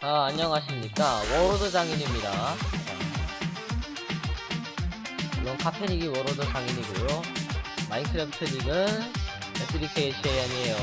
아, 안녕하십니까. 워로드 장인입니다. 자. 물론 카페닉이 워로드 장인이고요. 마인크래프트 닉은 SDKHAN이에요.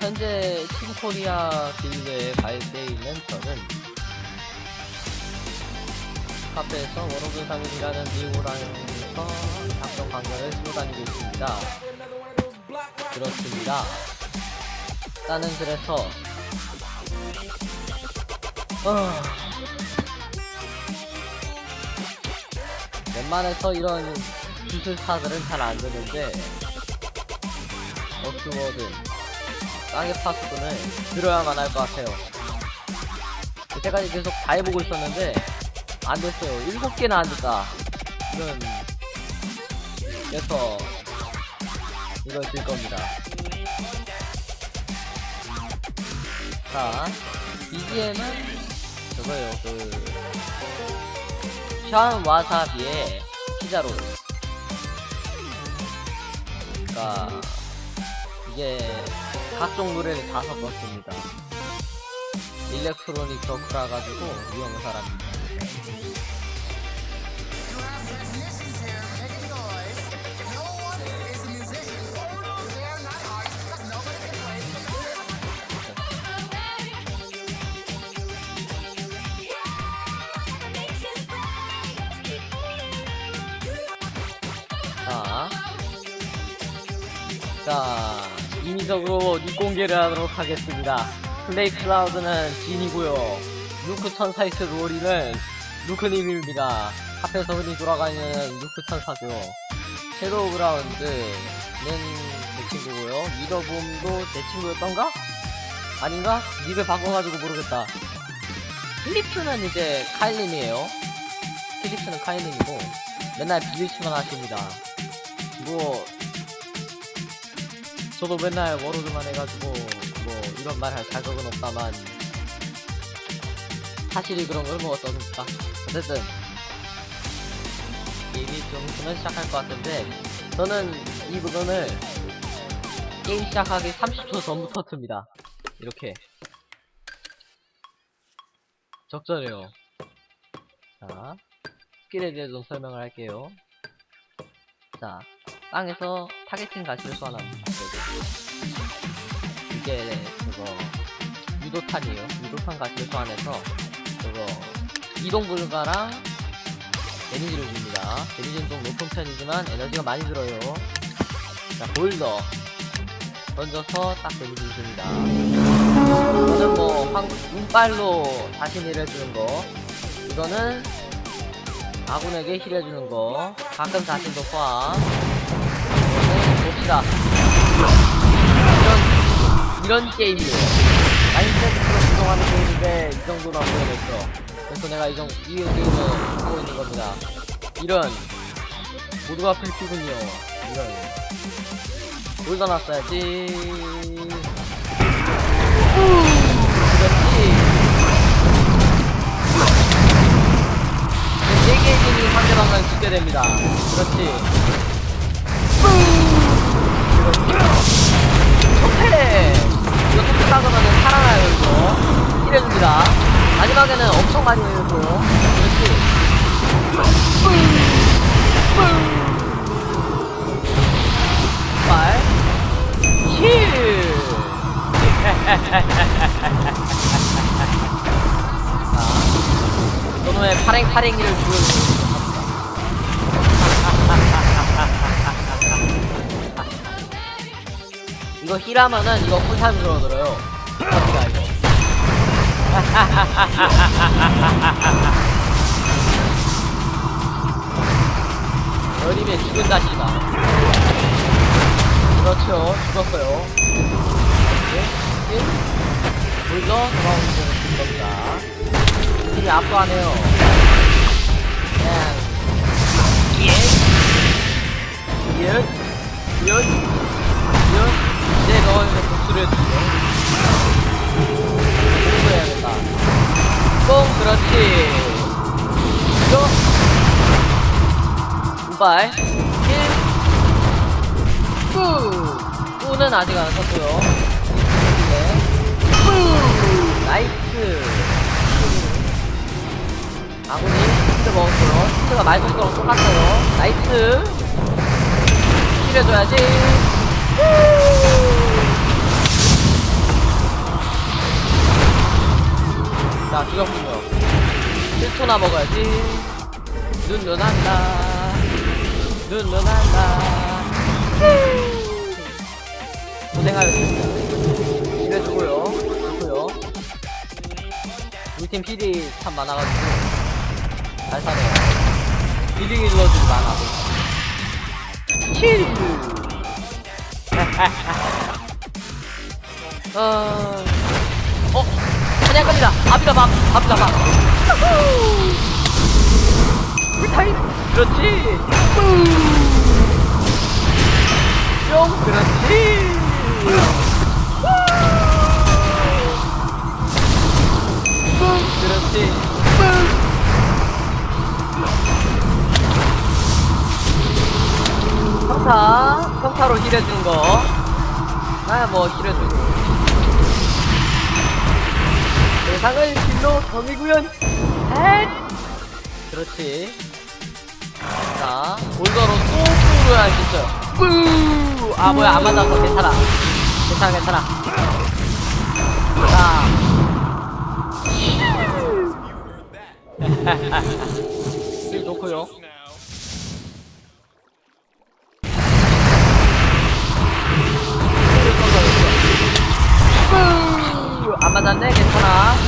현재 신코리아 길드에 가입되어 있는 저는 카페에서 워로드 장인이라는 이유랑서 작성 강좌를 쓰고 다니고 있습니다. 그렇습니다. 나는 그래서 어... 웬만해서 이런 기술사들은 잘 안 되는데 어스워든 땅의 파수꾼을 들어야만 할 것 같아요. 이때까지 계속 다 해보고 있었는데 안 됐어요. 일곱 개나 안 됐다 이건 그래서 이걸 쓸 겁니다 자, BGM은 그거예요, 그, 샤운 와사비의 피자로. 그니까, 이게, 각종 노래를 다 섞었습니다. 일렉트로닉 덕후라 가지고, 유형 사람입니다. 자, 인위적으로 닉 공개를 하도록 하겠습니다. 플레이 클라우드는 진이고요. 루크 천사이트 로리는 루크님입니다. 앞에서 흔히 돌아가는 루크 천사죠. 섀도우 그라운드는 제 친구고요. 미더붐도 제 친구였던가? 아닌가? 닉을 바꿔가지고 모르겠다. 필리프는 이제 카일님이에요. 필리프는 카일님이고 맨날 비비치만 하십니다. 뭐 저도 맨날 워로드만 해가지고 뭐 이런 말 할 자격은 없다만 사실이 그런 걸뭐 어떻습니까? 어쨌든 게임이 좀 있으면 시작할 것 같은데 저는 이 부분을 게임 시작하기 30초 전부터 틉니다. 이렇게 적절해요. 자 스킬에 대해 좀 설명을 할게요. 자, 땅에서 타겟팅 가시를 소환합니다. 이게 그거 유도탄이에요. 유도탄 가시를 소환해서 그거 이동 불가랑 데미지를 줍니다. 데미지는 좀 높은 편이지만 에너지가 많이 들어요. 자, 볼더 던져서 딱 데미지를 줍니다. 이거는 뭐 황, 운빨로 자신을 해주는 거. 이거는 아군에게 힐해주는 거 가끔 자신도 포함 네, 봅시다 이런 이런 게임이에요. 마인크래프트로 구성하는 게임인데 이 정도로 안 보여줬어. 그래서 내가 이정 이 게임을 하고 있는 겁니다. 이런 모두가 필피군요. 이런. 뭘 넣어놨어야지. 그렇지. 세개의 힘이 상대방을 죽게 됩니다. 그렇지. 톱패! 이거 톱패 박으면 살아나요, 이거. 힐해줍니다. 마지막에는 엄청 많이 해줘. 그렇지. 발. 힐! 자. 저놈의 파랭파랭이를 주는 이거 힐하면은 이거 쿨타임 들어들어요. 어디가 이거. 어림에 죽은 자식이다. 그렇죠. 죽었어요. 이렇게 물러 돌아오는 겁니다. 힘이 압도하네요. 그냥 예, 예, 예, 예. 들어가는데 복수를 해주죠 복수해야겠다. 뽕 그렇지. 이거. 우발. 1 뿌! 뿌는 아직 안 썼고요. 네. 뿌! 나이스. 아군이 힌트 먹었고요. 힌트가 말던 거랑 똑같아요. 나이스. 킬해줘야지. 자, 죽였군요. 1초나 먹어야지. 눈, 눈, 한다. 눈, 눈, 한다. 고생하셨습니다. 힐해주고요. 좋고요. 우리 팀 필이 참 많아가지고. 잘 사네요. 힐링 일러들이 많아. 힐! 어, 어, 사냥갑니다. 아비가 막, 아비가 막. 우리 타임. 그렇지. 뿅. 그렇지. 그렇지. 평타, 평타로 힐해주는 거. 아, 뭐, 힐해주고. 세상을 길로 정의 구현. 헷! 그렇지. 자, 올더로 또 뿌를 할수 있어요. 뿌! 아, 뭐야, 안 맞았어. 괜찮아. 괜찮아, 괜찮아. 자. 힐 좋고요. 뿌! 안 맞았네, 괜찮아.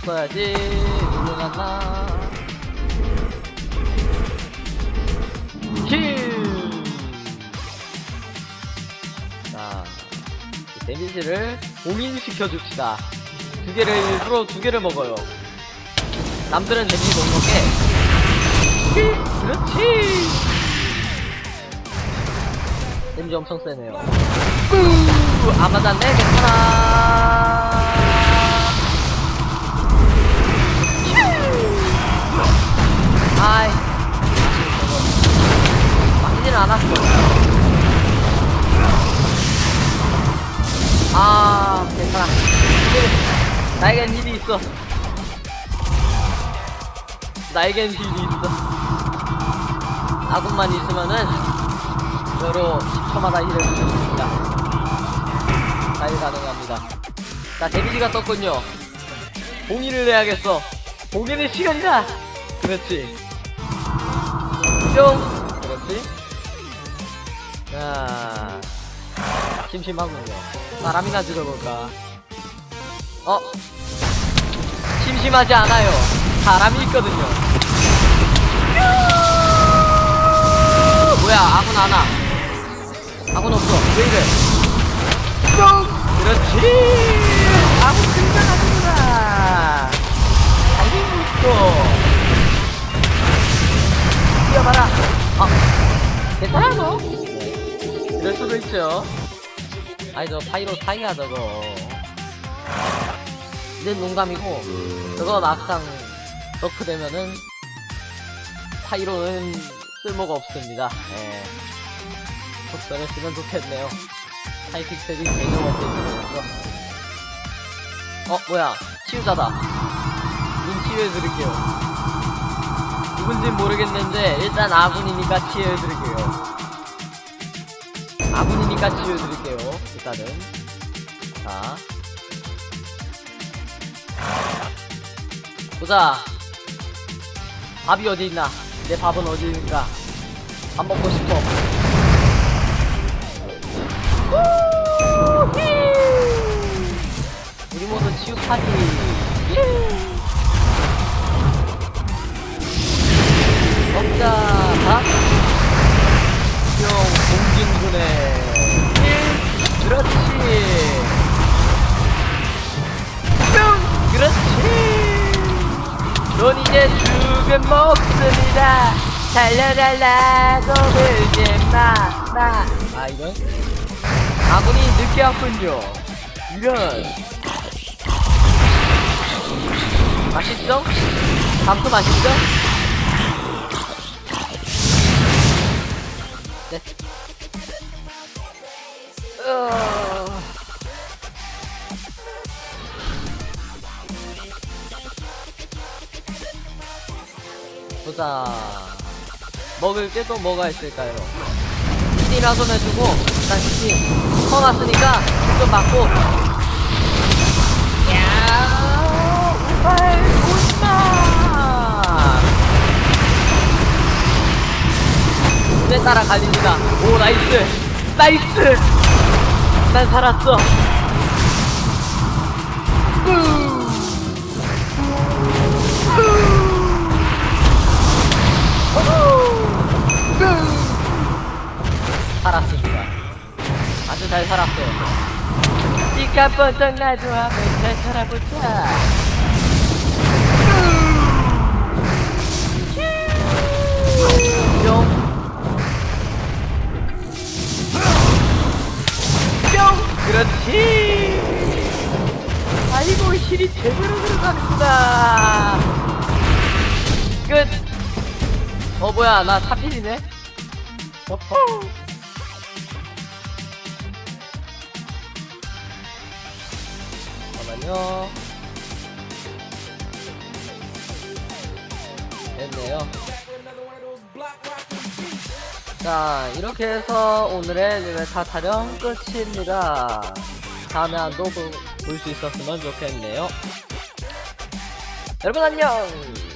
힐톡 써야지. 유명하나. 힐! 자, 이 데미지를 봉인시켜 줍시다. 두 개를 일부러 두 개를 먹어요. 남들은 데미지 못 먹게. 힐! 그렇지! 데미지 엄청 세네요. 뿌! 안 맞았네? 괜찮아. 아이. 맞지는 않았어. 아, 괜찮아. 힐. 나에겐 힐이 있어. 나에겐 힐이 있어. 아군만 있으면은, 여로 10초마다 힐을 있습니다. 자유 가능합니다. 자, 데미지가 떴군요. 봉인을 해야겠어. 봉인의 시간이다! 그렇지. 뿅! 그렇지. 자, 심심하군요. 사람이나 죽여볼까. 어? 심심하지 않아요. 사람이 있거든요. 뭐야, 아군 안 와. 아군 없어. 왜 이래? 뿅! 그렇지! 아군 등장하는 있죠. 아니, 저 파이로 사이야, 저거. 내 농담이고, 저거 막상 너프 되면은, 파이로는 쓸모가 없습니다. 예. 속전에 쓰면 좋겠네요. 하이픽셀이 개념 업데이트되면서. 어, 뭐야. 치유자다. 눈 치유해드릴게요. 누군진 모르겠는데, 일단 아군이니까 치유해드릴게요. 아군이니까 치유해드릴게요. 일단은. 자. 보자. 밥이 어디 있나? 내 밥은 어디 있는가? 밥 먹고 싶어. 우리 모두 치유파티. 먹자. 밥. 찰라랄라고 울지마 마. 아 이런? 아군이 늦게 왔군요 이런 맛있어? 밥도 맛있어? 네 어... 보자 먹을 게 또 뭐가 있을까요? 스팀이나 좀 해주고, 일단 스팀. 퍼놨으니까, 좀 맞고. 야 우발 온다! 내 따라 갈립니다. 오, 나이스! 나이스! 난 살았어. 니가 번쩍 나도 한번 잘 살아보자. 뿅. 뿅! 그렇지! 아이고, 힐이 제대로 들어갔구나! 끝! 어, 뭐야, 나 사필이네? 어허! 잠깐만요. 됐네요. 자, 이렇게 해서 오늘의 레벨 타 타령 끝입니다. 다음에 한도 볼수 있었으면 좋겠네요. 여러분 안녕!